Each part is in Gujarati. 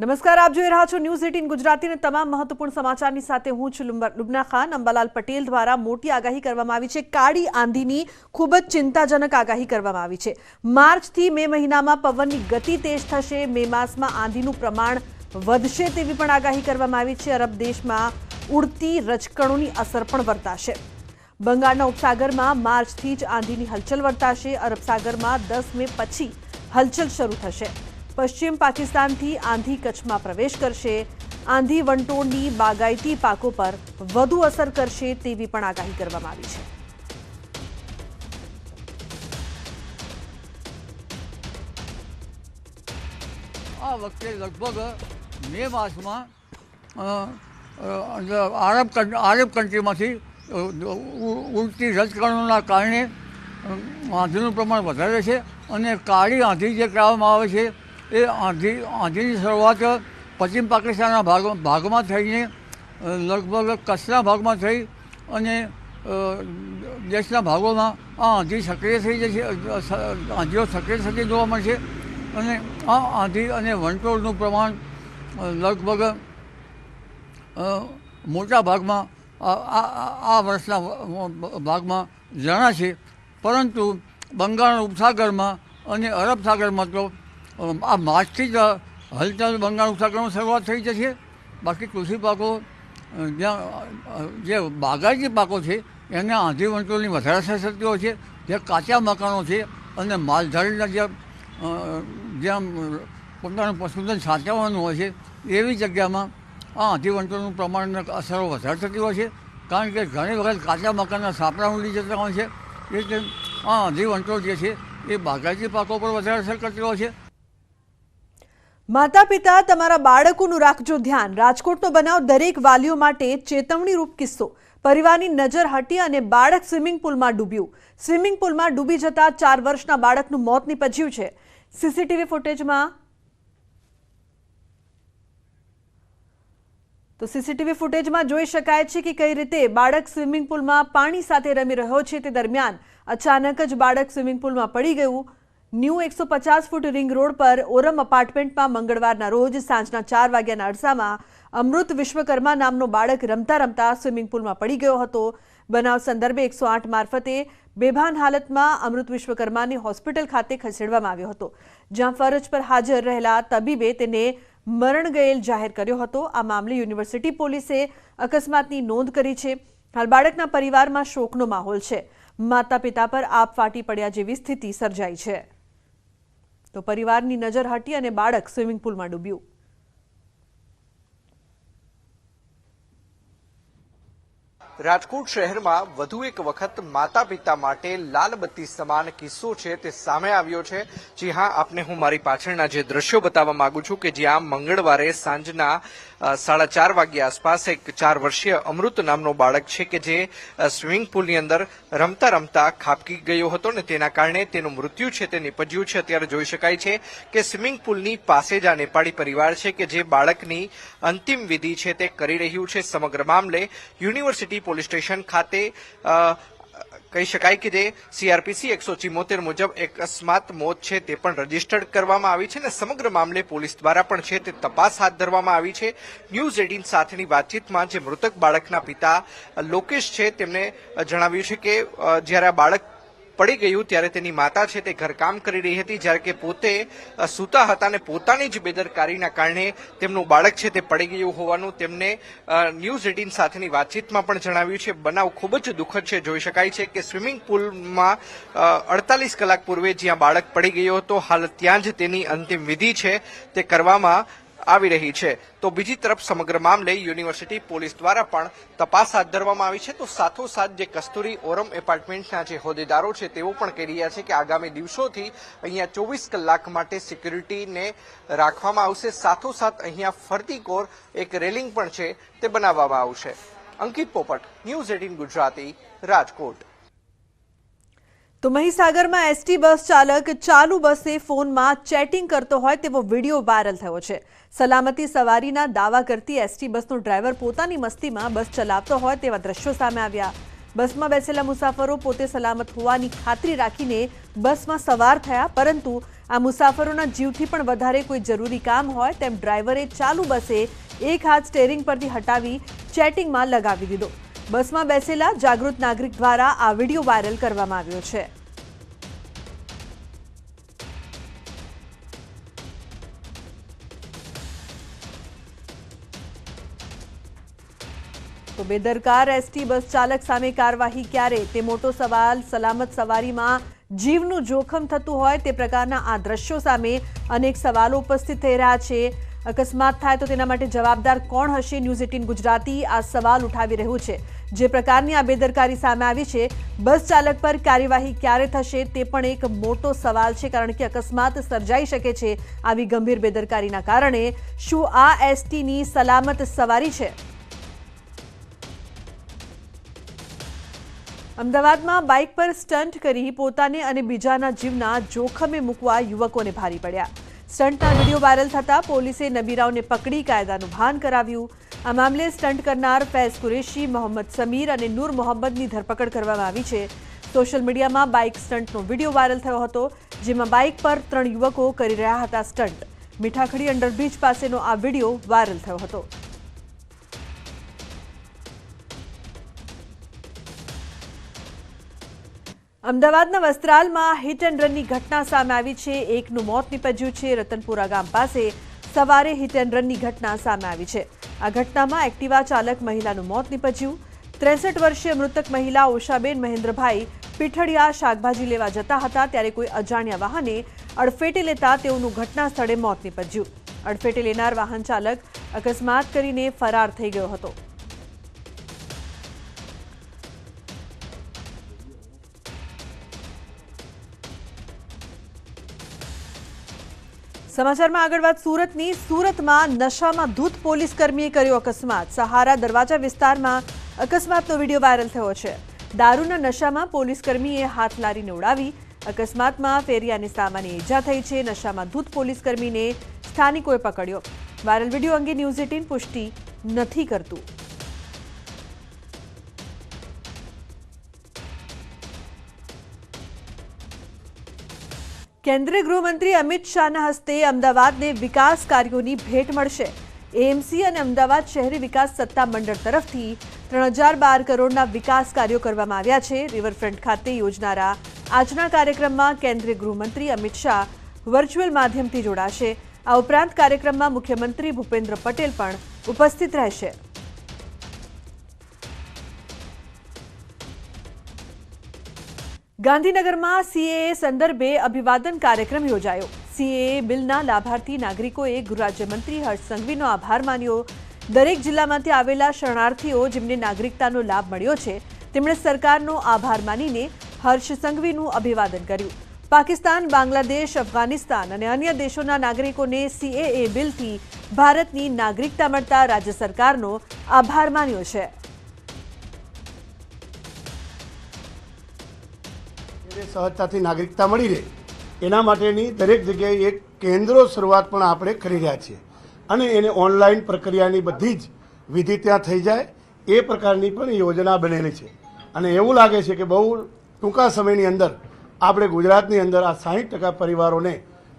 નમસ્કાર, આપ જોઈ રહ્યા છો ન્યૂઝ એટીન ગુજરાતીને તમામ મહત્વપૂર્ણ સમાચારની સાથે હું છું લુબના ખાન. અંબાલાલ પટેલ દ્વારા મોટી આગાહી કરવામાં આવી છે. કાળી આંધીની ખૂબ જ ચિંતાજનક આગાહી કરવામાં આવી છે. માર્ચથી મે મહિનામાં પવનની ગતિ તેજ થશે. મે માસમાં આંધીનું પ્રમાણ વધશે તેવી પણ આગાહી કરવામાં આવી છે. અરબ દેશમાં ઉડતી રજકણોની અસર પણ વર્તાશે. બંગાળના ઉપસાગરમાં માર્ચથી જ આંધીની હલચલ વર્તાશે. અરબ સાગરમાં દસ મે પછી હલચલ શરૂ થશે. પશ્ચિમ પાકિસ્તાનથી આંધી કચ્છમાં પ્રવેશ કરશે. આંધી વંટોળની બાગાયતી પાકો પર વધુ અસર કરશે તેવી પણ આગાહી કરવામાં આવી છે. આ વખતે લગભગ મે માસમાં આરબ આરબ કન્ટ્રીમાંથી ઉડતી રજકણોના કારણે આંધીનું પ્રમાણ વધારે છે અને કાળી આંધી જે કહેવામાં આવે છે એ આંધી, આંધીની શરૂઆત પશ્ચિમ પાકિસ્તાનના ભાગ, ભાગમાં થઈને લગભગ કચ્છના ભાગમાં થઈ અને દેશના ભાગોમાં આ આંધી સક્રિય થઈ જશે આંધીઓ સક્રિય થતી જોવા મળશે અને આ આંધી અને વંટોળનું પ્રમાણ લગભગ મોટા ભાગમાં, આ- વર્ષના ભાગમાં જણાશે. પરંતુ બંગાળ ઉપસાગરમાં અને અરબ સાગરમાં તો આ માર્ચથી જ હલચલ બંગાળ ઉપસાગરમાં શરૂઆત થઈ જશે. બાકી કૃષિ પાકો જ્યાં જે બાગાયતી પાકો છે, એને આંધી વંટોળની વધારે હોય છે. જે કાચા મકાનો છે અને માલધારીના જે જ્યાં પોતાનું પશુધન સાચવવાનું હોય છે, એવી જગ્યામાં આ આંધી વંટોળનું પ્રમાણ અસરો વધારે થતી હોય છે. કારણ કે ઘણી વખત કાચા મકાનના સાપડા ઉડી જતા હોય છે. એટલે આ આંધી વંટોળ જે છે, એ બાગાયતી પાકો પર વધારે અસર કરતી હોય છે. માતા પિતા તમારા બાળકોનું રાખજો ધ્યાન. રાજકોટનો બનાવ દરેક વાલીઓ માટે ચેતવણીરૂપ કિસ્સો. પરિવારની નજર હટી અને બાળક સ્વિમિંગ પુલમાં ડૂબ્યું. સ્વિમિંગ પુલમાં ડૂબી જતા ચાર વર્ષના બાળકનું મોત નીપજ્યું છે. સીસીટીવી ફૂટેજમાં તો સીસીટીવી ફૂટેજમાં જોઈ શકાય છે કે કઈ રીતે બાળક સ્વિમિંગ પુલમાં પાણી સાથે રમી રહ્યો છે તે દરમિયાન અચાનક જ બાળક સ્વિમિંગ પુલમાં પડી ગયું. ન્યૂ એકસો પચાસ ફૂટ રિંગ રોડ પર ઓરમ અપાર્ટમેન્ટમાં મંગળવારના રોજ સાંજના ચાર વાગ્યાના અરસામાં અમૃત વિશ્વકર્મા નામનો બાળક રમતા રમતા સ્વિમિંગ પુલમાં પડી ગયો હતો. બનાવ સંદર્ભે એકસો આઠ મારફતે બેભાન હાલતમાં અમૃત વિશ્વકર્માને હોસ્પિટલ ખાતે ખસેડવામાં આવ્યો હતો, જ્યાં ફરજ પર હાજર રહેલા તબીબે તેને મરણ ગયેલ જાહેર કર્યો હતો. આ મામલે યુનિવર્સિટી પોલીસે અકસ્માતની નોંધ કરી છે. હાલ બાળકના પરિવારમાં શોકનો માહોલ છે. માતા પિતા પર આપ ફાટી પડ્યા જેવી સ્થિતિ સર્જાઈ છે. તો પરિવારની નજર હટી અને બાળક સ્વિમિંગ પુલમાં ડૂબ્યું. રાજકોટ શહેરમાં વધુ એક વખત માતા પિતા માટે લાલબત્તી સમાન કિસ્સો છે તે સામે આવ્યો છે. જી હા, આપને હું મારી પાછળના જે દ્રશ્યો બતાવવા માંગુ છું કે જ્યાં મંગળવારે સાંજના સાડા ચાર વાગ્યા આસપાસ એક ચાર વર્ષીય અમૃત નામનો બાળક છે કે જે સ્વિમિંગ પુલની અંદર રમતા રમતા ખાબકી ગયો હતો ને તેના કારણે તેનું મૃત્યુ છે, તે નિપજ્યું છે. અત્યારે જોઈ શકાય છે કે સ્વિમિંગ પુલની પાસે જ આ નેપાળી પરિવાર છે કે જે બાળકની અંતિમ વિધિ છે તે કરી રહ્યું છે. સમગ્ર મામલે યુનિવર્સિટી પોલીસ સ્ટેશન ખાતે કહી શકાય કે જે સીઆરપીસી એકસો ચિમોતેર મુજબ અકસ્માત મોત છે તે પણ રજીસ્ટર્ડ કરવામાં આવી છે અને સમગ્ર મામલે પોલીસ દ્વારા પણ છે તે તપાસ હાથ ધરવામાં આવી છે. ન્યૂઝ એટીન સાથેની વાતચીતમાં જે મૃતક બાળકના પિતા લોકેશ છે, તેમણે જણાવ્યું છે કે જ્યારે આ બાળક પડી ગયું ત્યારે તેની માતા છે તે ઘરકામ કરી રહી હતી જ્યારે કે પોતે સૂતા હતા અને પોતાની જ બેદરકારીના કારણે તેમનું બાળક છે તે પડી ગયું હોવાનું તેમને ન્યૂઝ એટીન સાથેની વાતચીતમાં પણ જણાવ્યું છે. બનાવ ખૂબ જ દુઃખદ છે. જોઈ શકાય છે કે સ્વિમિંગ પુલમાં અડતાલીસ કલાક પૂર્વે જ્યાં બાળક પડી ગયો હતો, હાલ ત્યાં જ તેની અંતિમ વિધિ છે તે કરવામાં આવી રહી છે. તો બીજી તરફ સમગ્ર મામલે યુનિવર્સિટી પોલીસ દ્વારા પણ તપાસ હાથ ધરવામાં આવી છે. તો સાથોસાથ જે કસ્તુરી ઓરમ એપાર્ટમેન્ટના જે હોદ્દેદારો છે તેઓ પણ કહી રહ્યા છે કે આગામી દિવસોથી અહીંયા ચોવીસ કલાક માટે સિક્યુરિટીને રાખવામાં આવશે. સાથોસાથ અહીંયા ફરતી કોર એક રેલિંગ પણ છે તે બનાવવામાં આવશે. અંકિત પોપટ, ન્યૂઝ એટીન ગુજરાતી, રાજકોટ. તો મહીસાગરમાં એસટી બસ ચાલક ચાલુ બસે ફોનમાં ચેટિંગ કરતો હોય તેવો વીડિયો વાયરલ થયો છે. સલામતી સવારીના દાવા કરતી એસટી બસનો ડ્રાઈવર પોતાની મસ્તીમાં બસ ચલાવતો હોય તેવા દ્રશ્યો સામે આવ્યા. બસમાં બેસેલા મુસાફરો પોતે સલામત હોવાની ખાતરી રાખીને બસમાં સવાર થયા, પરંતુ આ મુસાફરોના જીવથી પણ વધારે કોઈ જરૂરી કામ હોય તેમ ડ્રાઈવરે ચાલુ બસે એક હાથ સ્ટેરિંગ પરથી હટાવી ચેટિંગમાં લગાવી દીધો. બસમાં બેસેલા જાગૃત નાગરિક દ્વારા આ વીડિયો વાયરલ કરવામાં આવ્યો છે. તો બેદરકાર એસટી બસ ચાલક સામે કાર્યવાહી ક્યારે? તે મોટો સવાલ, સલામત સવારીમાં જીવનું જોખમ થતું હોય તે પ્રકારના આ દ્રશ્યો સામે અનેક સવાલો ઉપસ્થિત થઈ રહ્યા છે. અકસ્માત થાય તો તેના માટે જવાબદાર કોણ હશે? ન્યૂઝ એટીન ગુજરાતી આ સવાલ ઉઠાવી રહ્યું છે. જે પ્રકારની આ બેદરકારી સામે આવી છે, બસ ચાલક પર કાર્યવાહી ક્યારે થશે તે પણ એક મોટો સવાલ છે, કારણ કે અકસ્માત સર્જાઈ શકે છે આવી ગંભીર બેદરકારીના કારણે. શું આ એસટીની સલામત સવારી છે? અમદાવાદમાં બાઇક પર સ્ટન્ટ કરી પોતાને અને બીજાના જીવના જોખમે મૂકવા યુવકોને ભારી પડ્યા. સ્ટન્ટના વીડિયો વાયરલ થતા પોલીસે નબીરાવને પકડી કાયદાનું ભાન કરાવ્યું. આ મામલે સ્ટંટ કરનાર ફૈઝ કુરેશી, મોહમ્મદ સમીર અને નૂર મોહમ્મદની ધરપકડ કરવામાં આવી છે. સોશિયલ મીડિયામાં બાઇક સ્ટન્ટનો વીડિયો વાયરલ થયો હતો, જેમાં બાઇક પર ત્રણ યુવકો કરી રહ્યા હતા સ્ટંટ મીઠાખડી અંડરબ્રિજ પાસેનો આ વીડિયો વાયરલ થયો હતો. અમદાવાદના વસ્ત્રાલમાં હિટ એન્ડ રનની ઘટના સામે આવી છે. એકનું મોત નીપજ્યું છે. રતનપુરા ગામ પાસે સવારે હિટ એન્ડ રનની ઘટના સામે આવી છે. આ ઘટનામાં એક્ટિવા ચાલક મહિલાનું મોત નીપજ્યું. ત્રેસઠ વર્ષીય મૃતક મહિલા ઉષાબેન મહેન્દ્રભાઈ પીઠડિયા શાકભાજી લેવા જતા હતા ત્યારે કોઈ અજાણ્યા વાહને અડફેટે લેતા તેઓનું ઘટના સ્થળે મોત નીપજ્યું. અડફેટે લેનાર વાહન ચાલક અકસ્માત કરીને ફરાર થઈ ગયો હતો. સમાચારમાં આગળ વાત સુરતની. સુરતમાં નશામાં ધૂત પોલીસ કર્મીએ કર્યો અકસ્માત. સહારા દરવાજા વિસ્તારમાં અકસ્માતનો વીડિયો વાયરલ થયો છે. દારૂના નશામાં પોલીસ કર્મીએ હાથ લારીને ઉડાવી. અકસ્માતમાં ફેરિયાને સામાન્ય ઈજા થઈ છે. નશામાં ધૂત પોલીસ કર્મીને સ્થાનિકોએ પકડ્યો. વાયરલ વીડિયો અંગે ન્યૂઝ એટીન પુષ્ટિ નથી કરતું. કેન્દ્રીય ગૃહમંત્રી અમિત શાહના હસ્તે અમદાવાદને વિકાસ કાર્યોની ભેટ મળશે. એએમસી અને અમદાવાદ શહેરી વિકાસ સત્તા મંડળ તરફથી ત્રણ હજાર બાર કરોડના વિકાસ કાર્યો કરવામાં આવ્યા છે. રિવરફ્રન્ટ ખાતે યોજનારા આજના કાર્યક્રમમાં કેન્દ્રીય ગૃહમંત્રી અમિત શાહ વર્ચ્યુઅલ માધ્યમથી જોડાશે. આ ઉપરાંત કાર્યક્રમમાં મુખ્યમંત્રી ભૂપેન્દ્ર પટેલ પણ ઉપસ્થિત રહેશે. ગાંધીનગરમાં સીએએ સંદર્ભે અભિવાદન કાર્યક્રમ યોજાયો. સીએએ બિલના લાભાર્થી નાગરિકોએ ગૃહરાજ્યમંત્રી હર્ષ સંઘવીનો આભાર માન્યો. દરેક જિલ્લામાંથી આવેલા શરણાર્થીઓ જેમને નાગરિકતાનો લાભ મળ્યો છે, તેમણે સરકારનો આભાર માનીને હર્ષ સંઘવીનું અભિવાદન કર્યું. પાકિસ્તાન, બાંગ્લાદેશ, અફઘાનિસ્તાન અને અન્ય દેશોના નાગરિકોને સીએએ બિલથી ભારતની નાગરિકતા મળતા રાજ્ય સરકારનો આભાર માન્યો છે. એને સહજતાથી નાગરિકતા મળી રહે, એના માટેની દરેક જગ્યાએ એક કેન્દ્રો શરૂઆત પણ આપણે કરી રહ્યા છીએ. અને એને ઓનલાઈન પ્રક્રિયાની બધી જ વિધિ ત્યાં થઈ જાય, એ પ્રકારની પણ યોજના બનેલી છે. અને એવું લાગે છે કે બહુ ટૂંકા સમયની અંદર આપણે ગુજરાતની અંદર આ સાહીઠ ટકા પરિવારોને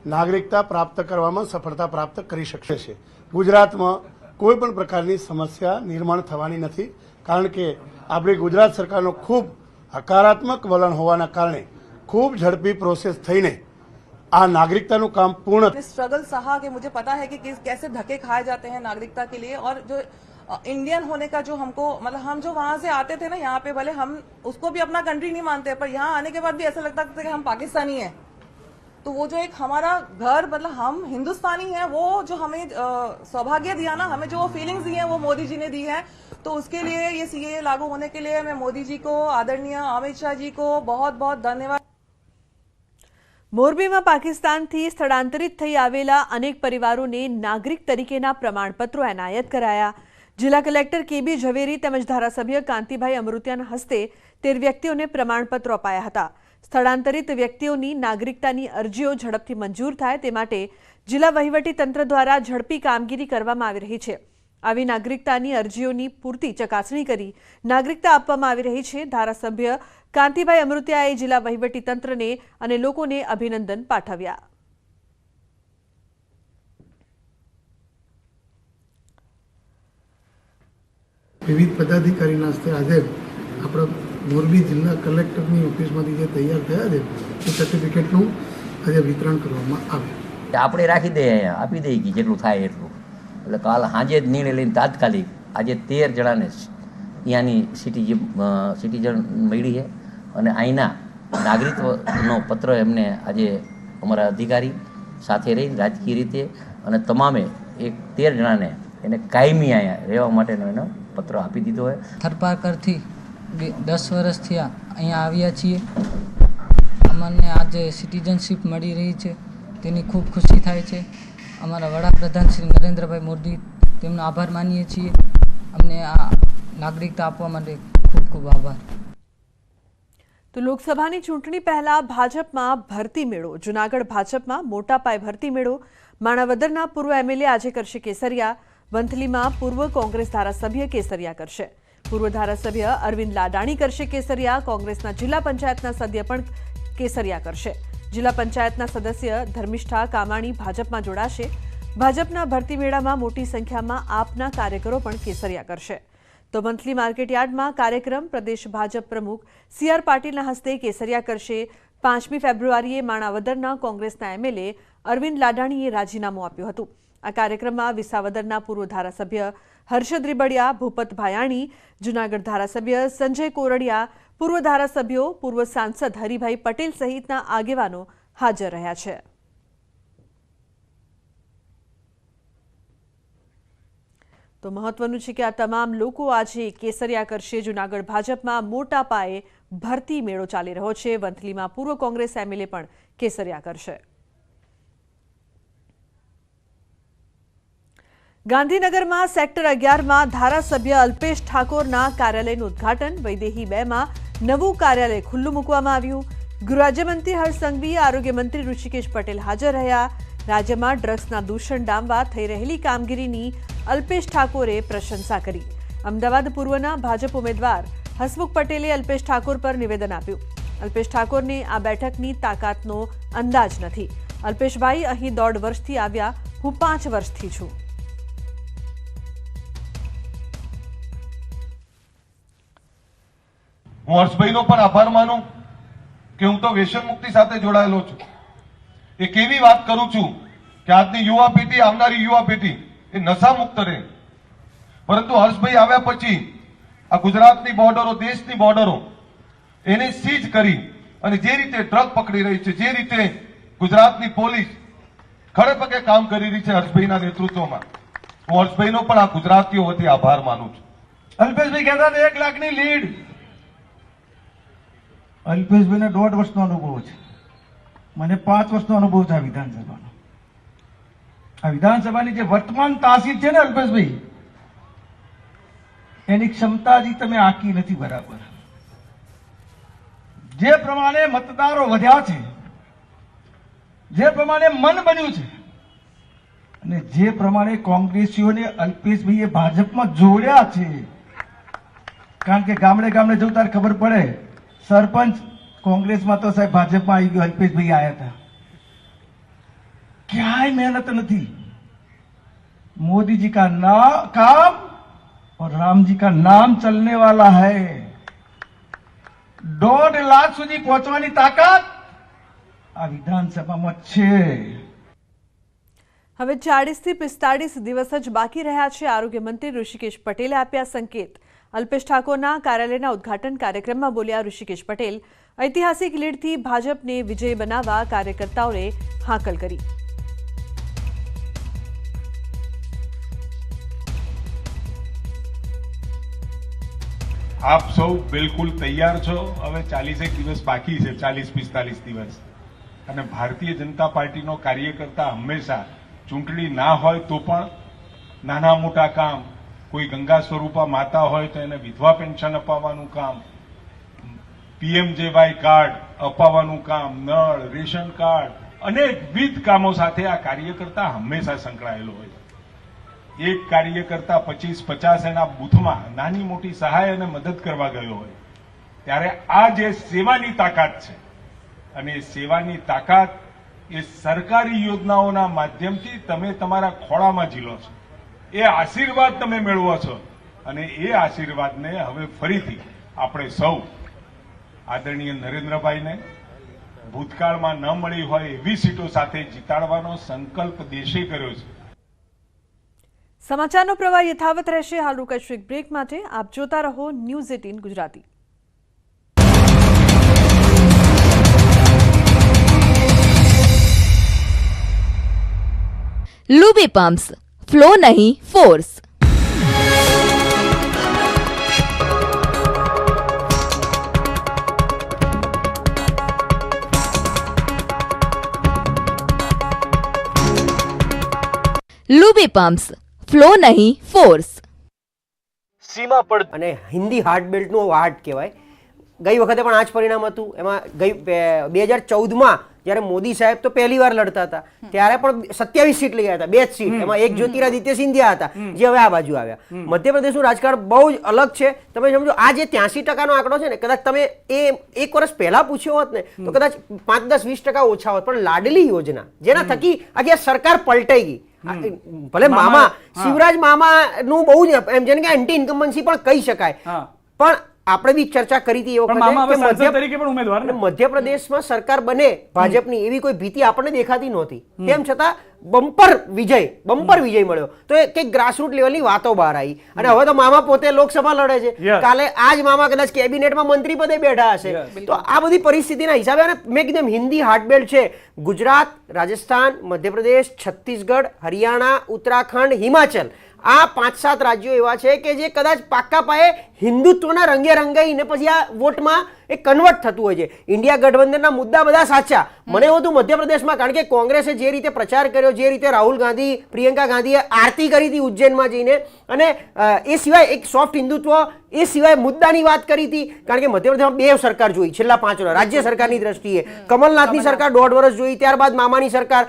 નાગરિકતા પ્રાપ્ત કરવામાં સફળતા પ્રાપ્ત કરી શકશે છે. ગુજરાતમાં કોઈ પણ પ્રકારની સમસ્યા નિર્માણ થવાની નથી, કારણ કે આપણી ગુજરાત સરકારનો ખૂબ હકારાત્મક વલણ હોવાના કારણે ખૂબ ઝડપી પ્રોસેસ થઈને આ નાગરિકતાનું કામ પૂર્ણ मैंने स्ट्रगल सहा कि मुझे पता है कि किस- कैसे धक्के खाए जाते हैं नागरिकता के लिए और जो अ, इंडियन होने का जो हमको मतलब हम जो वहां से आते थे ना यहाँ पे भले हम उसको भी अपना कंट्री नहीं मानते पर यहाँ आने के बाद भी ऐसा लगता था कि हम पाकिस्तानी हैं तो वो जो एक हमारा घर मतलब हम हिंदुस्तानी हैं वो जो हमें अ, सौभाग्य दिया ना हमें जो फीलिंग्स दी हैं वो मोदी जी ने दी है तो उसके लिए ये सीए लागू होने के लिए मैं मोदी जी को आदरणीय अमित शाह जी को बहुत बहुत धन्यवाद મોરબીમાં પાકિસ્તાનથી સ્થળાંતરિત થઈ આવેલા અનેક પરિવારોને નાગરિક તરીકેના પ્રમાણપત્રો એનાયત કરાયા. જિલ્લા કલેક્ટર કેબી ઝવેરી તેમજ ધારાસભ્ય કાંતિભાઈ અમૃત્યાના હસ્તે તેર વ્યક્તિઓને પ્રમાણપત્રો અપાયા હતા. સ્થળાંતરિત વ્યક્તિઓની નાગરિકતાની અરજીઓ ઝડપથી મંજૂર થાય તે માટે જિલ્લા વહીવટી તંત્ર દ્વારા ઝડપી કામગીરી કરવામાં આવી રહી છે. આવી નાગરિકતાની અરજીઓની પૂરતી ચકાસણી કરી નાગરિકતા આપવામાં આવી રહી છે. ધારાસભ્ય કાંતિભાઈ અમૃતિયાએ જિલ્લા તંત્રને અને લોકોને અભિનંદન પાઠવ્યા. વિવિધ પદાધિકારીના હસ્તે આજે આપણા મોરબી જિલ્લા કલેક્ટરની ઓફિસમાંથી જે તૈયાર થયા છે એ સર્ટિફિકેટનું આજે વિતરણ કરવામાં આવે આપણે રાખી દઈએ આપી દઈએ કે જેટલું થાય એટલું. એટલે કાલ સાંજે જ નિર્ણય લઈને તાત્કાલિક આજે તેર જણાને અહીંયાની સિટી સિટીઝન મળી છે. અને અહીંના નાગરિકત્વનો પત્ર એમને આજે અમારા અધિકારી સાથે રહીને રાજકીય રીતે અને તમામે એક તેર જણાને એને કાયમી અહીંયા રહેવા માટેનો એનો પત્ર આપી દીધો હોય થરપારકરથી દસ વર્ષ થયા અહીંયા આવ્યા છીએ. અમને આજે સિટીઝનશીપ મળી રહી છે. તેની ખૂબ ખુશી થાય છે. અમારા વડાપ્રધાન શ્રી નરેન્દ્રભાઈ મોદી, તેમનો આભાર માનીએ છીએ. અમને આ નાગરિકતા આપવા માટે ખૂબ ખૂબ આભાર. તો લોકસભાની ચૂંટણી પહેલા ભાજપમાં ભરતી મેળો, જૂનાગઢ ભાજપમાં મોટા પાયે ભરતી મેળો. માણાવદરના પૂર્વ એમએલએ આજે કરશે કેસરિયા, વંથલીમાં પૂર્વ કોંગ્રેસ ધારાસભ્ય કેસરિયા કરશે. પૂર્વ ધારાસભ્ય અરવિંદ લાડાણી કરશે કેસરિયા, કોંગ્રેસના જિલ્લા પંચાયતના સભ્ય પણ કેસરિયા કરશે. જિલ્લા પંચાયતના સદસ્ય ધર્મિષ્ઠા કામાણી ભાજપમાં જોડાશે. ભાજપના ભરતી મેળામાં મોટી સંખ્યામાં આપના કાર્યકરો પણ કેસરિયા કરશે. તો મંથલી માર્કેટયાર્ડમાં કાર્યક્રમ પ્રદેશ ભાજપ પ્રમુખ સી આર પાટીલના હસ્તે કેસરિયા કરશે. પાંચમી ફેબ્રુઆરીએ માણાવદરના કોંગ્રેસના એમએલએ અરવિંદ લાડાણીએ રાજીનામું આપ્યું હતું. આ કાર્યક્રમમાં વિસાવદરના પૂર્વ ધારાસભ્ય હર્ષદ રીબડિયા, ભૂપત ભાયાણી, જૂનાગઢ ધારાસભ્ય સંજય કોરડિયા પૂર્વ ધારાસભ્યો, પૂર્વ સાંસદ હરિભાઈ પટેલ સહિતના આગેવાનો હાજર રહ્યા છે. તો મહત્વનું છે કે આ તમામ લોકો આજે કેસરિયા કરશે. જૂનાગઢ ભાજપમાં મોટા પાયે ભરતી મેળો ચાલી રહ્યો છે. વંથલીમાં પૂર્વ કોંગ્રેસ એમએલએ પણ કેસરિયા કરશે. ગાંધીનગરમાં સેક્ટર અગિયારમાં ધારાસભ્ય અલ્પેશ ઠાકોરના કાર્યાલયનું ઉદ્ઘાટન. વૈદેહી બેમાં નવું કાર્યાલય ખુલ્લું મૂકવામાં આવ્યું. ગૃહ રાજ્યમંત્રી હર્ષ સંઘવી આરોગ્ય મંત્રી ઋષિકેશ પટેલ હાજર રહ્યા. રાજ્યમાં ડ્રગ્સના દૂષણ ડામવા થઈ રહેલી કામગીરીની અલ્પેશ ઠાકોરે પ્રશંસા કરી. અમદાવાદ પૂર્વના ભાજપ ઉમેદવાર હસમુખ પટેલે અલ્પેશ ઠાકોર પર નિવેદન આપ્યું. અલ્પેશ ઠાકોરને આ બેઠકની તાકાતનો અંદાજ નથી. અલ્પેશભાઈ અહીં દોઢ વર્ષથી આવ્યા. હું પાંચ વર્ષથી છું. હું હર્ષભાઈનો પણ આભાર માનું કે હું તો વ્યસન મુક્તિ સાથે જોડાયેલો છું. એ કેવી વાત કરું છું કે આજની યુવા પેઢી, આવનારી યુવા પેઢી એ નશા મુક્ત રહે. પરંતુ હર્ષભાઈ આવ્યા પછી આ ગુજરાતની બોર્ડરો, દેશની બોર્ડરો એને સીઝ કરી અને જે રીતે ડ્રગ પકડી રહી છે, જે રીતે ગુજરાતની પોલીસ ખડે પગે કામ કરી રહી છે હર્ષભાઈના નેતૃત્વમાં. હું હર્ષભાઈનો પણ આ ગુજરાતીઓ વતી આભાર માનું છું. અલ્પેશભાઈ કહેતા એક લાખની લીડ. અલ્પેશભાઈને દોઢ વર્ષનો અનુભવ છે. મને પાંચ વર્ષનો અનુભવ છે આ વિધાનસભાનો. આ વિધાનસભાની જે વર્તમાન તાસીર છે ને અલ્પેશભાઈ, એની ક્ષમતા તમે આંકી નથી બરાબર. જે પ્રમાણે મતદારો વધ્યા છે, જે પ્રમાણે મન બન્યું છે, અને જે પ્રમાણે કોંગ્રેસીઓને અલ્પેશભાઈએ ભાજપમાં જોડ્યા છે. કારણ કે ગામડે ગામડે જવું, તારે ખબર પડે સરપંચ કોંગ્રેસમાં તો સાહેબ ભાજપમાં આવી ગયો અલ્પેશભાઈ આવ્યા હતા ક્યાંય મહેનત નથી मोदी जी का ना काम और राम जी का नाम चलने वाला है દોઢ લાખ સુધી પહોંચવાની તાકાત આ વિધાનસભામાં છે હવે ચાળીસથી પિસ્તાળીસ દિવસ જ બાકી રહ્યા છે આરોગ્ય મંત્રી ઋષિકેશ પટેલે આપ્યા સંકેત અલ્પેશ ઠાકોરના કાર્યાલયના ઉદ્ઘાટન કાર્યક્રમમાં બોલ્યા ઋષિકેશ પટેલ, ઐતિહાસિક લીડથી ભાજપને વિજય બનાવવા કાર્યકર્તાઓએ હાકલ કરી. આપ સૌ બિલકુલ તૈયાર છો? હવે ચાલીસેક દિવસ બાકી છે, ચાલીસ પિસ્તાલીસ દિવસ. અને ભારતીય જનતા પાર્ટીનો કાર્યકર્તા હંમેશા ચૂંટણી ના હોય તો પણ નાના મોટા કામ કોઈ ગંગા સ્વરૂપા માતા હોય તો એને વિધવા પેન્શન અપાવવાનું કામ, પીએમજેવાય કાર્ડ અપાવવાનું કામ, નળ, રેશન કાર્ડ, અનેકવિધ કામો સાથે આ કાર્યકર્તા હંમેશા સંકળાયેલો હોય એક કાર્યકર્તા પચીસ, પચાસ એના બૂથમાં નાની મોટી સહાય અને મદદ કરવા ગયો હોય, ત્યારે આ જે સેવાની તાકાત છે, અને સેવાની તાકાત એ સરકારી યોજનાઓના માધ્યમથી તમે તમારા ખોળામાં ઝીલો છો. એ આશીર્વાદ તમે મેળવો છો. અને એ આશીર્વાદને હવે ફરીથી આપણે સૌ આદરણીય નરેન્દ્રભાઈને ભૂતકાળમાં ન મળી હોય એવી સીટો સાથે જીતાડવાનો સંકલ્પ દેશે કર્યો છે. સમાચારનો પ્રવાહ યથાવત રહેશે. હાલ રોકાશ્રિક બ્રેક માટે. આપ જોતા રહો news eighteen Gujarati. Lubi pumps flow નહીં ફોર્સ લુબી પમ્પ્સ ફ્લો નહીં ફોર્સ સીમા પર અને હિન્દી હાર્ટ બેલ્ટનું હાર્ટ કહેવાય. ગઈ વખતે પણ આ જ પરિણામ હતું. એમાં ગઈ બે હજાર ચૌદમાં જ્યારે મોદી સાહેબ તો પહેલી વાર લડતા હતા. ત્યારે પણ સત્યાવીસ સીટ લઈ હતા. બે જ સીટ. એમાં એક જ્યોતિરાદિત્ય સિંધિયા હતા જે હવે આ બાજુ આવ્યા. મધ્યપ્રદેશનું રાજકારણ બહુ જ અલગ છે. તમે સમજો આ જે ત્યાંસી ટકાનો આંકડો છે ને કદાચ તમે એ એક વર્ષ પહેલા પૂછ્યો હોત ને તો કદાચ પાંચ દસ વીસ ટકા ઓછા હોત. પણ લાડલી યોજના જેના થકી આખી સરકાર પલટાઈ ગઈ. ભલે મામા શિવરાજ મામા નું બહુ જ એમ જેને કે એન્ટી ઇન્કમ્બન્સી પણ કહી શકાય. પણ આપણે બી ચર્ચા કરી હતી એ વખતે મધ્યપ્રદેશમાં સરકાર બને ભાજપની એવી કોઈ ભીતિ આપણને દેખાતી નહોતી. તેમ છતાં બમ્પર વિજય બમ્પર વિજય મળ્યો. તો એ કંઈક ગ્રાસરૂટ લેવલની વાતો બહાર આવી. અને હવે તો મામા પોતે લોકસભા લડે છે. કાલે આજ મામા કદાચ કેબિનેટમાં મંત્રી પદે બેઠા હશે. તો આ બધી પરિસ્થિતિના હિસાબે અને મેં કીધું હિન્દી હાર્ટબેલ્ટ છે. ગુજરાત રાજસ્થાન મધ્યપ્રદેશ છત્તીસગઢ હરિયાણા ઉત્તરાખંડ હિમાચલ. આ પાંચ સાત રાજ્યો એવા છે કે જે કદાચ પાક્કા પાયે હિન્દુત્વના રંગે રંગાઈને પછી આ વોટમાં એ કન્વર્ટ થતું હોય છે. ઇન્ડિયા ગઠબંધનના મુદ્દા બધા સાચા. મને એવું હતું મધ્યપ્રદેશમાં કારણ કે કોંગ્રેસે જે રીતે પ્રચાર કર્યો જે રીતે રાહુલ ગાંધી પ્રિયંકા ગાંધીએ આરતી કરી હતી ઉજ્જૈનમાં જઈને અને એ સિવાય એક સોફ્ટ હિન્દુત્વ એ સિવાય મુદ્દાની વાત કરી હતી કારણ કે મધ્યપ્રદેશમાં બે સરકાર જોઈ છેલ્લા પાંચ વર્ષ રાજ્ય સરકારની દ્રષ્ટિએ. કમલનાથની સરકાર દોઢ વર્ષ જોઈ ત્યારબાદ મામાની સરકાર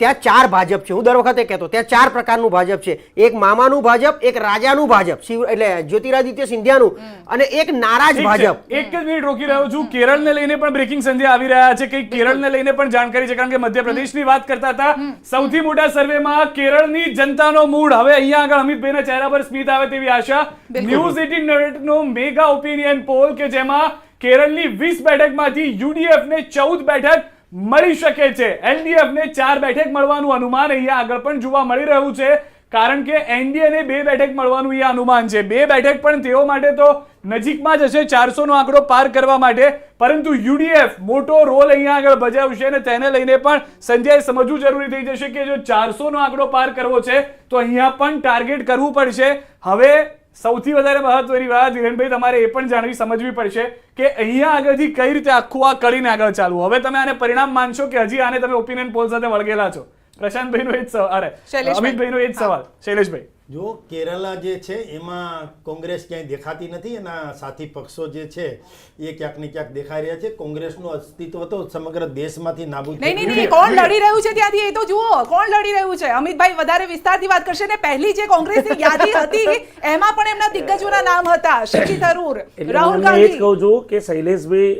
ત્યાં ચાર ભાજપ છે. હું દર વખતે કહેતો ત્યાં ચાર પ્રકારનું ભાજપ છે. એક મામાનું ભાજપ એક રાજાનું ભાજપ શિવ એટલે જ્યોતિરાદિત્ય સિંધિયાનું અને એક નારાજ ભાજપ. એક જ મિનિટ રોકી રહ્યો છું. કેરળને લઈને પણ બ્રેકિંગ સંધ્યા આવી રહ્યા છે. કે કેરળને લઈને પણ જાણકારી છે કારણ કે મધ્યપ્રદેશની વાત કરતા હતા. સૌથી મોટા સર્વેમાં કેરળની જનતાનો મૂડ. હવે અહીંયા આગળ અમિતભાઈના ચહેરા પર સ્મિત આવે તેવી આશા. ન્યૂઝ એટીન નો મેગા ઓપિનિયન પોલ કે જેમાં કેરળની વીસ બેઠકમાંથી યુડીએફ ને ચૌદ બેઠક મળી શકે છે. એનડીએફને ચાર બેઠક મળવાનું અનુમાન અહીંયા આગળ પણ જોવા મળી રહ્યું છે. કારણ કે એનડીએને બે બેઠક મળવાનું એ અનુમાન છે. બે બેઠક પણ તેઓ માટે તો નજીકમાં જ હશે. ચારસો નો આંકડો પાર કરવા માટે. પરંતુ યુડીએફ મોટો રોલ અહીંયા આગળ ભજાવશે અને તેને લઈને પણ સંજય સમજવું જરૂરી થઈ જશે કે જો ચારસો નો આંકડો પાર કરવો છે, તો અહીંયા પણ ટાર્ગેટ કરવું પડશે. હવે સૌથી વધારે મહત્વની વાત વિરેનભાઈ તમારે એ પણ જાણવી સમજવી પડશે કે અહીંયા આગળથી કઈ રીતે આખું આ કરીને આગળ ચાલવું. હવે તમે આને પરિણામ માનશો કે હજી આને તમે ઓપિનિયન પોલ સાથે વળગેલા છો? પ્રશાંતભાઈનો એ જ સવાલ અરે. અમિતભાઈનો એ જ સવાલ. શૈલેષભાઈ. જો કેરલા જે છે એમાં કોંગ્રેસ ક્યાંય દેખાતી નથી એના સાથી પક્ષો જે છે એ ક્યાંક ને ક્યાંક દેખાઈ રહ્યા છે. કોંગ્રેસનું અસ્તિત્વ તો સમગ્ર દેશમાંથી નાબૂદ નહીં નહીં નહીં કોણ લડી રહ્યું છે ત્યાંથી? એ તો જુઓ કોણ લડી રહ્યું છે? અમિતભાઈ વધારે વિસ્તારથી વાત કરશે ને પહેલી જે કોંગ્રેસની યાદી હતી એમાં પણ એમના દિગ્ગજોના નામ હતા શશી થરૂર રાહુલ ગાંધી એ જ કહું છું કે શૈલેષભાઈ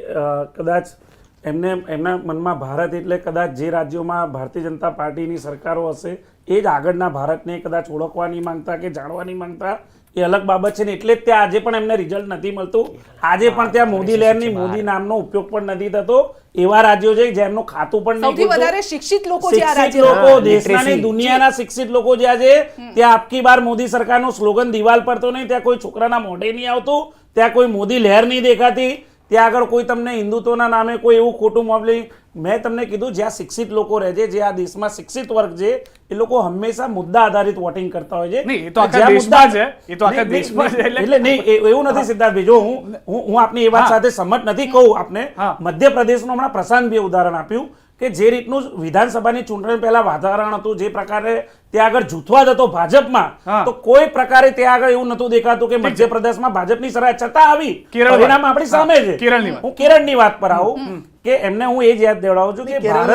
કદાચ એમને એમના મનમાં ભારત એટલે કદાચ જે રાજ્યોમાં ભારતીય જનતા પાર્ટીની સરકારો હશે એ જ આગળના ભારતને કદાચ ઓળખવાની માંગતા કે જાણવાની માંગતા એ અલગ બાબત છે ને એટલે જ ત્યાં આજે પણ એમને રિઝલ્ટ નથી મળતું. આજે પણ ત્યાં મોદી લહેરની મોદી નામનો ઉપયોગ પણ નથી થતો. એવા રાજ્યો છે જેમનું ખાતું પણ નથી વધારે શિક્ષિત લોકો જે આ શિક્ષિત લોકો દેશના દુનિયાના શિક્ષિત લોકો જ્યાં છે ત્યાં આપકી બાર મોદી સરકારનું સ્લોગન દિવાલ પર તો નહીં ત્યાં કોઈ છોકરાના મોઢે નહીં આવતું ત્યાં કોઈ મોદી લહેર નહીં દેખાતી ત્યાં આગળ કોઈ તમને હિન્દુત્વના નામે કોઈ એવું ખોટું મોબલિંગ મેં તમને કીધું જ્યાં શિક્ષિત લોકો રહે છે જે આ દેશમાં શિક્ષિત વર્ગ છે એ લોકો હંમેશા મુદ્દા આધારિત વોટિંગ કરતા હોય છે. એ તો આખા દેશમાં છે. એ તો આખા નહીં, નહીં, દેશમાં છે, એટલે- નહીં એવું નથી સિદ્ધાર્થભાઈ જો હું હું આપની એ વાત સાથે સંમત નથી કહું આપને. મધ્યપ્રદેશનું હમણાં પ્રશાંતભાઈ ઉદાહરણ આપ્યું કે જે રીતનું વિધાનસભાની ચૂંટણી પહેલા વાતાવરણ હતું જે પ્રકારે ત્યાં આગળ જૂથવાદ હતો ભાજપમાં તો કોઈ પ્રકારે ત્યાં આગળ એવું નતું દેખાતું કે મધ્યપ્રદેશમાં ભાજપની સરાય છતાં આવી. પરિણામ આપણી સામે છે. હું કેરળની વાત પર આવું. કે એમને હું એ જ યાદ દેવડાવું છું કે ભારત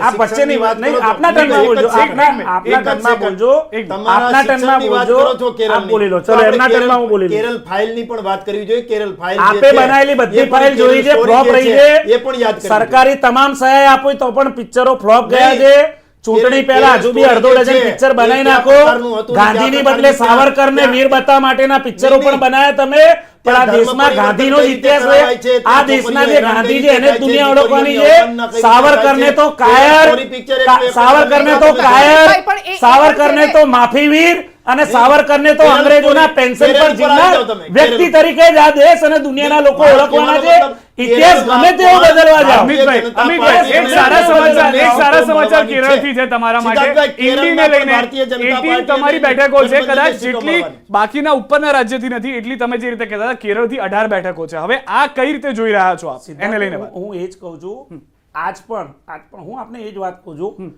આ વચ્ચેની વાત નહીં આપના ટર્નમાં બોલજો આપના આપના ટર્નમાં. બોલજો આપના ટર્નમાં બોલજો. આપ બોલી લો ચલો એમના ટર્નમાં હું બોલી લઉં. કેરળ ફાઇલની પણ વાત કરવી જોઈએ કેરળ ફાઇલ આપે બનાવેલી બધી ફાઇલ જોઈ છે ફ્લોપ રહી છે એ પણ યાદ સરકારી તમામ સહાય આપી તો પણ પિક્ચરો ફ્લોપ ગયા છે ચૂંટણી પહેલા હજુ બી અડધો ડઝન પિક્ચર બનાવી નાખો ગાંધીની બદલે સાવરકરને સાવરકર ને ત્યાં- વીર બતાવવા માટેના પિક્ચરો પણ બનાવ્યા તમે પણ આ દેશમાં ગાંધીનો જ ઇતિહાસ છે, આ દેશના જે ગાંધી છે? એને દુનિયા ઓળખવાની છે? સાવરકરને તો કાયર સાવરકરને તો કાયર સાવરકરને તો માફીવીર અને સાવરકરને તો અંગ્રેજોના પેન્શન પર જીવનાર વ્યક્તિ તરીકે જ આ દેશ અને દુનિયાના લોકો ઓળખવાના છે. ઇતિહાસ ગમે તેવો બદલવા જાવ અમિતભાઈ અમિતભાઈ એક સારા સમાચાર એક સારા સમાચાર કેરળથી છે. તમારા માટે. ઇન્ડીને લઈને ભારતીય જનતા 18 પાર્ટીએ તમારી બેઠકો છે કદાચ જેટલી બાકીના ઉપરના રાજ્યથી નથી એટલી તમે જે રીતે કહેતા હતા કેરળથી અઢાર બેઠકો છે. હવે આ કઈ રીતે જોઈ રહ્યા છો આપ? એને લઈને હું એ જ કહું છું આજ પણ આજ પણ હું આપને એ જ વાત કહું છું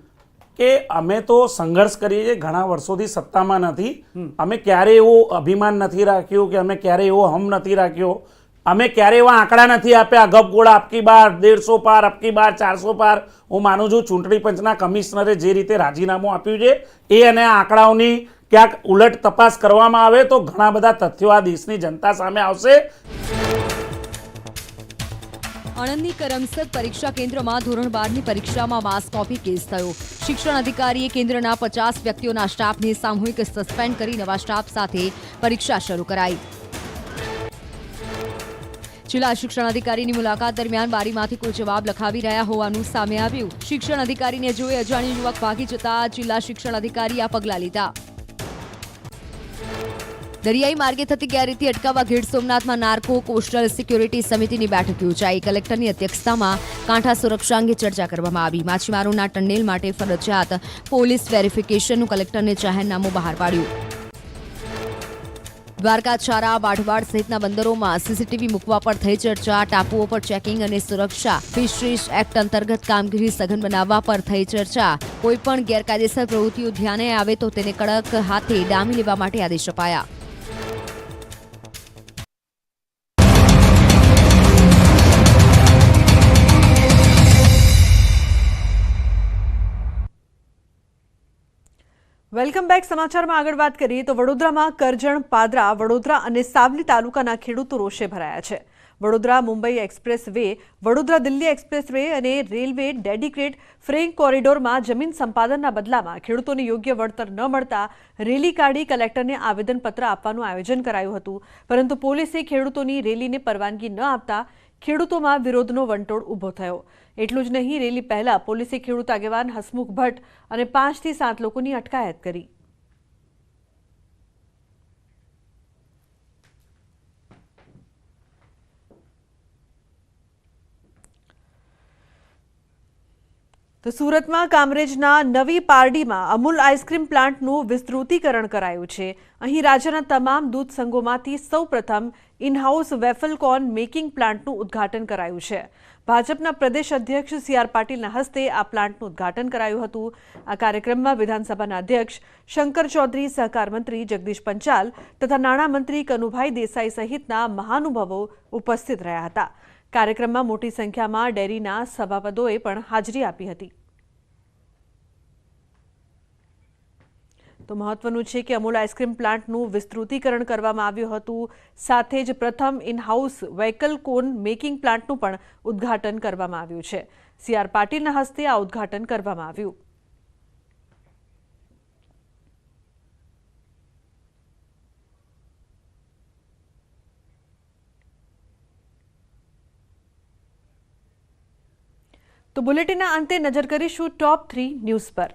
કે અમે તો સંઘર્ષ કરીએ છીએ ઘણા વર્ષોથી સત્તામાં નથી. અમે ક્યારે એવો અભિમાન નથી રાખ્યું કે અમે ક્યારે એવો હમ નથી રાખ્યો. અમે ક્યારેય એવા આંકડા નથી આપ્યા. ગપગોળા આપકી બાર દેડસો પાર, આપકી બાર, ચારસો પાર. હું માનું છું ચૂંટણી પંચના કમિશનરે જે રીતે રાજીનામું આપ્યું છે, એ અને આંકડાઓની ક્યાંક ઉલટ તપાસ કરવામાં આવે તો ઘણા બધા તથ્યો આ દેશની જનતા સામે આવશે. આણંદની કરમસદ પરીક્ષા કેન્દ્રમાં ધોરણ બારની પરીક્ષામાં માસ કોપી કેસ થયો. શિક્ષણ અધિકારીએ કેન્દ્રના પચાસ વ્યક્તિઓના સ્ટાફને સામૂહિક સસ્પેન્ડ કરી નવા સ્ટાફ સાથે પરીક્ષા શરૂ કરાઈ. જિલ્લા શિક્ષણ અધિકારીની મુલાકાત દરમિયાન બારીમાંથી કોઈ જવાબ લખાવી રહ્યા હોવાનું સામે આવ્યું. શિક્ષણ અધિકારીને જોઈ અજાણી યુવક ભાગી જતા જિલ્લા શિક્ષણ અધિકારી આ પગલાં લીધા. દરિયાઈ માર્ગે થતી ગેરરીતિ અટકાવવા ગીર સોમનાથમાં નાર્કો કોસ્ટલ સિક્યોરિટી સમિતિની બેઠક યોજાઈ. કલેક્ટરની અધ્યક્ષતામાં કાંઠા સુરક્ષા અંગે ચર્ચા કરવામાં આવી. માછીમારોના ટંડેલ માટે ફરજિયાત પોલીસ વેરિફિકેશનનું કલેક્ટરને જાહેરનામું બહાર પાડ્યું. દ્વારકા ચારા વાઢવાડ સહિતના બંદરોમાં સીસીટીવી મૂકવા પર થઈ ચર્ચા, ટાપુઓ પર ચેકિંગ અને સુરક્ષા ફિશરીઝ એક્ટ અંતર્ગત કામગીરી સઘન બનાવવા પર થઈ ચર્ચા. કોઈપણ ગેરકાયદેસર પ્રવૃત્તિઓ ધ્યાને આવે તો તેને કડક હાથે ડામી લેવા માટે આદેશ અપાયા. Welcome back. સમાચારમાં આગળ વાત કરીએ તો વડોદરામાં કરજણ, પાદરા, વડોદરા અને સાવલી તાલુકાના ખેડૂતો રોષે ભરાયા છે. Vadodara Mumbai express way, Vadodara Delhi express way અને રેલવે ડેડિકેટ ફ્રેન્ક કોરિડોરમાં જમીન સંપાદનના બદલામાં ખેડૂતોને યોગ્ય વળતર ન મળતા રેલી કાઢી કલેક્ટરને આવેદનપત્ર આપવાનું આયોજન કરાયું હતું. પરંતુ પોલીસે ખેડૂતોની રેલીને પરવાનગી ન આપતા ખેડૂતોમાં વિરોધનો વંટોળ ઊભો થયો. એટલું જ નહીં, રેલી પહેલા પોલીસે ખેડૂત આગેવાન હસમુખ ભટ્ટ અને પાંચથી સાત લોકોની અટકાયત કરી. તો સુરતમાં કામરેજના નવી પારડીમાં અમૂલ આઈસ્ક્રીમ પ્લાન્ટનું વિસ્તૃતીકરણ કરાયું છે. અહીં રાજ્યના તમામ દૂધ સંઘોમાંથી સૌપ્રથમ ઇનહાઉસ વેફલકોન મેકિંગ પ્લાન્ટનું ઉદ્ઘાટન કરાયું છે. ભાજપના પ્રદેશ અધ્યક્ષ સી આર પાટીલના હસ્તે આ પ્લાન્ટનું ઉદ્ઘાટન કરાયું હતું. આ કાર્યક્રમમાં વિધાનસભાના અધ્યક્ષ શંકર ચૌધરી, સહકાર મંત્રી જગદીશ પંચાલ તથા નાણામંત્રી કનુભાઈ દેસાઈ સહિતના મહાનુભાવો ઉપસ્થિત રહ્યા હતા. કાર્યક્રમમાં મોટી સંખ્યામાં ડેરીના સભાપદોએ પણ હાજરી આપી હતી. તો મહત્વનું છે કે અમૂલ આઈસ્ક્રીમ પ્લાન્ટનું વિસ્તૃતીકરણ કરવામાં આવ્યું હતું. સાથે જ પ્રથમ ઇન હાઉસ વેકલ કોન મેકિંગ પ્લાન્ટનું પણ ઉદ્ઘાટન કરવામાં આવ્યું છે. સી આર પાટીલના હસ્તે આ ઉદ્ઘાટન કરવામાં આવ્યું. તો બુલેટિનના અંતે નજર કરીશું ટોપ થ્રી ન્યૂઝ પર.